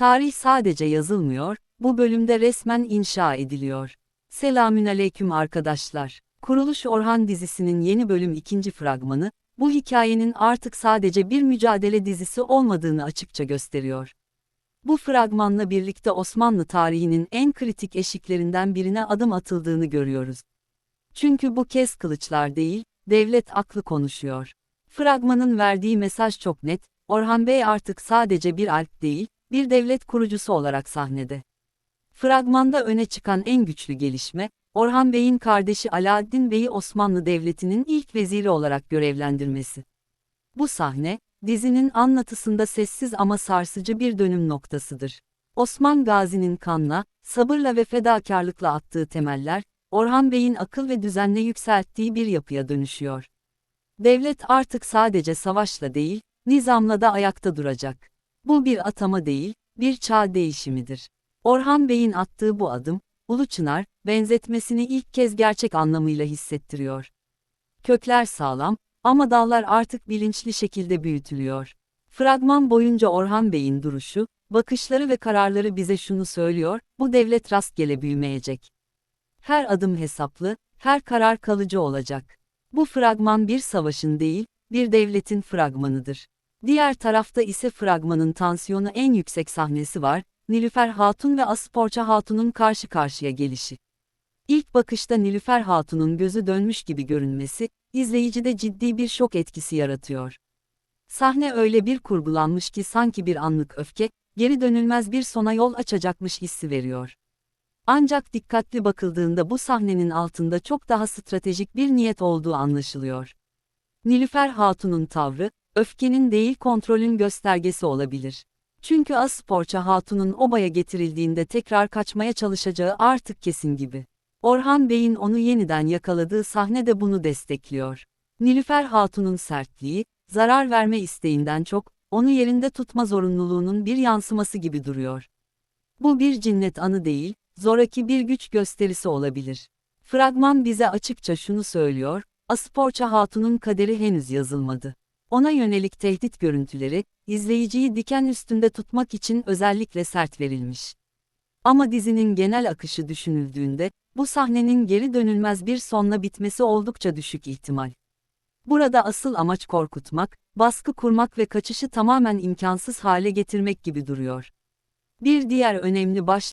Tarih sadece yazılmıyor, bu bölümde resmen inşa ediliyor. Selamünaleyküm arkadaşlar. Kuruluş Orhan dizisinin yeni bölüm ikinci fragmanı, bu hikayenin artık sadece bir mücadele dizisi olmadığını açıkça gösteriyor. Bu fragmanla birlikte Osmanlı tarihinin en kritik eşiklerinden birine adım atıldığını görüyoruz. Çünkü bu kez kılıçlar değil, devlet aklı konuşuyor. Fragmanın verdiği mesaj çok net, Orhan Bey artık sadece bir alp değil, bir devlet kurucusu olarak sahnede. Fragmanda öne çıkan en güçlü gelişme, Orhan Bey'in kardeşi Alaaddin Bey'i Osmanlı Devleti'nin ilk veziri olarak görevlendirmesi. Bu sahne, dizinin anlatısında sessiz ama sarsıcı bir dönüm noktasıdır. Osman Gazi'nin kanla, sabırla ve fedakarlıkla attığı temeller, Orhan Bey'in akıl ve düzenle yükselttiği bir yapıya dönüşüyor. Devlet artık sadece savaşla değil, nizamla da ayakta duracak. Bu bir atama değil, bir çağ değişimidir. Orhan Bey'in attığı bu adım, Ulu Çınar, benzetmesini ilk kez gerçek anlamıyla hissettiriyor. Kökler sağlam, ama dallar artık bilinçli şekilde büyütülüyor. Fragman boyunca Orhan Bey'in duruşu, bakışları ve kararları bize şunu söylüyor, bu devlet rastgele büyümeyecek. Her adım hesaplı, her karar kalıcı olacak. Bu fragman bir savaşın değil, bir devletin fragmanıdır. Diğer tarafta ise fragmanın tansiyonu en yüksek sahnesi var, Nilüfer Hatun ve Asporça Hatun'un karşı karşıya gelişi. İlk bakışta Nilüfer Hatun'un gözü dönmüş gibi görünmesi, izleyicide ciddi bir şok etkisi yaratıyor. Sahne öyle bir kurgulanmış ki sanki bir anlık öfke, geri dönülmez bir sona yol açacakmış hissi veriyor. Ancak dikkatli bakıldığında bu sahnenin altında çok daha stratejik bir niyet olduğu anlaşılıyor. Nilüfer Hatun'un tavrı, öfkenin değil kontrolün göstergesi olabilir. Çünkü Asporça Hatun'un obaya getirildiğinde tekrar kaçmaya çalışacağı artık kesin gibi. Orhan Bey'in onu yeniden yakaladığı sahne de bunu destekliyor. Nilüfer Hatun'un sertliği, zarar verme isteğinden çok, onu yerinde tutma zorunluluğunun bir yansıması gibi duruyor. Bu bir cinnet anı değil, zoraki bir güç gösterisi olabilir. Fragman bize açıkça şunu söylüyor, Asporça Hatun'un kaderi henüz yazılmadı. Ona yönelik tehdit görüntüleri, izleyiciyi diken üstünde tutmak için özellikle sert verilmiş. Ama dizinin genel akışı düşünüldüğünde, bu sahnenin geri dönülmez bir sonla bitmesi oldukça düşük ihtimal. Burada asıl amaç korkutmak, baskı kurmak ve kaçışı tamamen imkansız hale getirmek gibi duruyor. Bir diğer önemli başlık